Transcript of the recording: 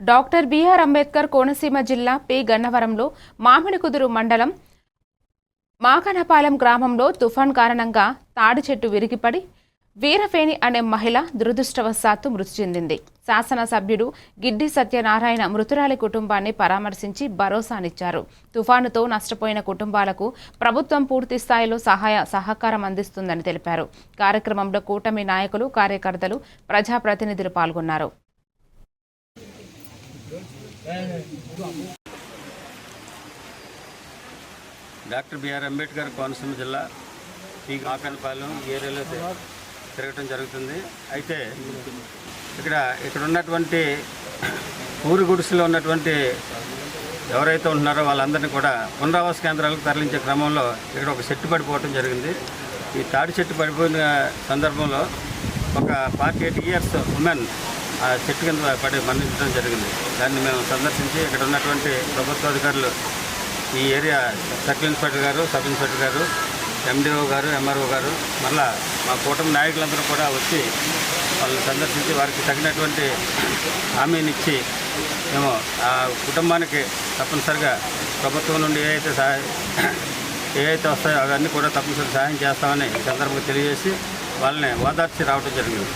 Doctor BR Ambedkar Konaseema జిల్లా P గన్నవరంలో మామిడికుదురు మండలం మాకనపాలెం గ్రామంలో తుఫాన్ కారణంగా తాడి చెట్టు విరిగిపడి వీరవేణి అనే మహిళ దురదృష్టవశాత్తు మృతి చెందింది. శాసనసభ్యుడు గిడ్డి సత్యనారాయణ మృతురాలి కుటుంబాన్ని పరామర్శించి భరోసానిచ్చారు. తుఫానుతో నష్టపోయిన కుటుంబాలకు ప్రభుత్వం పూర్తి స్థాయిలో సహాయ సహకారం అందిస్తుందని తెలిపారు. కార్యక్రమంలో కూటమి నాయకులు కార్యకర్తలు ప్రజాప్రతినిధులు పాల్గొన్నారు. డాక్టర్ బిఆర్ అంబేద్కర్ కోనసీమ జిల్లా ఈ కాకనపాలెం ఏరియాలో తిరగటం జరుగుతుంది. అయితే ఇక్కడ ఇక్కడ ఉన్నటువంటి ఊరు గుడిసెలో ఉన్నటువంటి ఎవరైతే ఉంటున్నారో వాళ్ళందరినీ కూడా పునరావాస కేంద్రాలకు తరలించే క్రమంలో ఇక్కడ ఒక చెట్టు పడిపోవటం జరిగింది. ఈ తాడి చెట్టు పడిపోయిన సందర్భంలో ఒక ఫార్టీ ఎయిట్ ఇయర్స్ ఉమెన్ ఆ చెట్టు కింద పడి మరణించడం జరిగింది. దాన్ని మేము సందర్శించి ఇక్కడ ఉన్నటువంటి ప్రభుత్వ అధికారులు ఈ ఏరియా సర్కిల్ ఇన్స్పెక్టర్ గారు సబ్ ఇన్స్పెక్టర్ గారు ఎండిఓ గారు ఎంఆర్ఓ గారు మళ్ళా మా కూటమి నాయకులందరూ కూడా వచ్చి వాళ్ళని సందర్శించి వారికి తగినటువంటి హామీని ఇచ్చి మేము ఆ కుటుంబానికి తప్పనిసరిగా ప్రభుత్వం నుండి ఏ సహాయం సహాయ వస్తాయో అవన్నీ కూడా తప్పనిసరి సహాయం చేస్తామని ఈ సందర్భంగా తెలియజేసి వాళ్ళని ఓదార్చి రావడం జరిగింది.